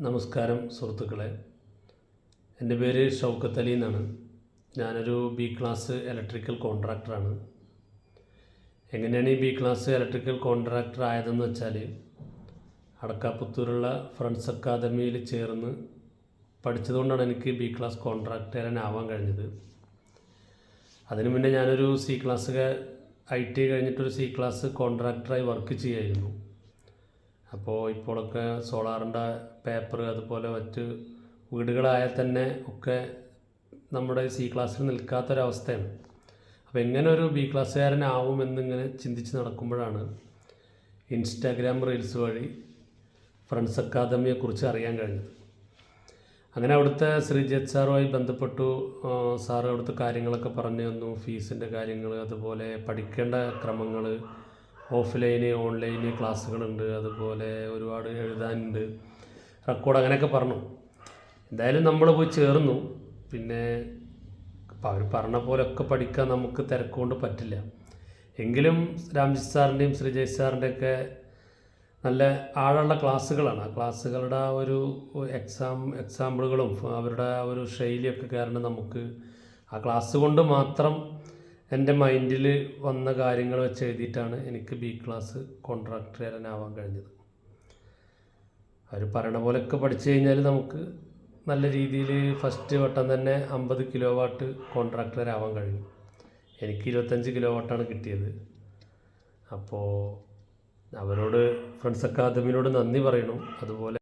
നമസ്കാരം സുഹൃത്തുക്കളെ. എന്റെ പേര് ഷൗക്കത്ത് അലി എന്നാണ്. ഞാനൊരു ബി ക്ലാസ് ഇലക്ട്രിക്കൽ കോൺട്രാക്ടറാണ്. എങ്ങനെയാണ് ഈ ബി ക്ലാസ് ഇലക്ട്രിക്കൽ കോൺട്രാക്ടർ ആയതെന്ന് വെച്ചാൽ അടക്കാപ്പുത്തൂരുള്ള ഫ്രണ്ട്സ് അക്കാദമിയിൽ ചേർന്ന് പഠിച്ചതുകൊണ്ടാണ് എനിക്ക് ബി ക്ലാസ് കോൺട്രാക്ടർ ആവാൻ കഴിഞ്ഞത്. അതിനു മുന്നേ ഞാനൊരു സി ക്ലാസ് ഐ ടി കഴിഞ്ഞിട്ടൊരു സി ക്ലാസ് കോൺട്രാക്ടറായി വർക്ക് ചെയ്യായിരുന്നു. അപ്പോൾ ഇപ്പോഴൊക്കെ സോളാറിന്റെ പേപ്പർ അതുപോലെ മറ്റ് വീടുകളായാൽ തന്നെ ഒക്കെ നമ്മുടെ സി ക്ലാസ്സിൽ നിൽക്കാത്തൊരവസ്ഥയാണ്. അപ്പോൾ എങ്ങനെ ഒരു ബി ക്ലാസ്സുകാരനാവും എന്നിങ്ങനെ ചിന്തിച്ച് നടക്കുമ്പോഴാണ് ഇൻസ്റ്റാഗ്രാം റീൽസ് വഴി ഫ്രണ്ട്സ് അക്കാദമിയെക്കുറിച്ച് അറിയാൻ കഴിഞ്ഞത്. അങ്ങനെ അവിടുത്തെ ശ്രീജിത് സാറുമായി ബന്ധപ്പെട്ടു. സാർ അവിടുത്തെ കാര്യങ്ങളൊക്കെ പറഞ്ഞു തന്നു. ഫീസിന്റെ കാര്യങ്ങൾ അതുപോലെ പഠിക്കേണ്ട ക്രമങ്ങൾ ഓഫ്ലൈന് ഓൺലൈന് ക്ലാസ്സുകളുണ്ട്. അതുപോലെ ഒരുപാട് എഴുതാനുണ്ട്. റെക്കോർഡ് അങ്ങനെയൊക്കെ പറഞ്ഞു. എന്തായാലും നമ്മൾ പോയി ചേർന്നു. പിന്നെ അവർ പറഞ്ഞ പോലെയൊക്കെ പഠിക്കാൻ നമുക്ക് തിരക്കുകൊണ്ട് പറ്റില്ല. എങ്കിലും രാംജി സാറിന്റെയും ശ്രീജയ് സാറിന്റെയൊക്കെ നല്ല ആഴമുള്ള ക്ലാസ്സുകളാണ്. ആ ക്ലാസ്സുകളുടെ ആ ഒരു എക്സാം എക്സാമ്പിളുകളും അവരുടെ ആ ഒരു ശൈലിയൊക്കെ കാരണം നമുക്ക് ആ ക്ലാസ് കൊണ്ട് മാത്രം എന്റെ മൈൻഡിൽ വന്ന കാര്യങ്ങൾ വെച്ച് എഴുതിയിട്ടാണ് എനിക്ക് ബി ക്ലാസ് കോൺട്രാക്ടർ തരാനാവാൻ കഴിഞ്ഞത്. അവർ പറയണ പോലെയൊക്കെ പഠിച്ചു കഴിഞ്ഞാൽ നമുക്ക് നല്ല രീതിയിൽ ഫസ്റ്റ് വട്ടം തന്നെ അമ്പത് കിലോ വാട്ട് കോൺട്രാക്ടറാവാൻ കഴിയും എനിക്ക് ഇരുപത്തഞ്ച് കിലോ വാട്ടാണ് കിട്ടിയത്. അപ്പോൾ അവരോട് ഫ്രണ്ട്സ് അക്കാദമിയോട് നന്ദി പറയണം. അതുപോലെ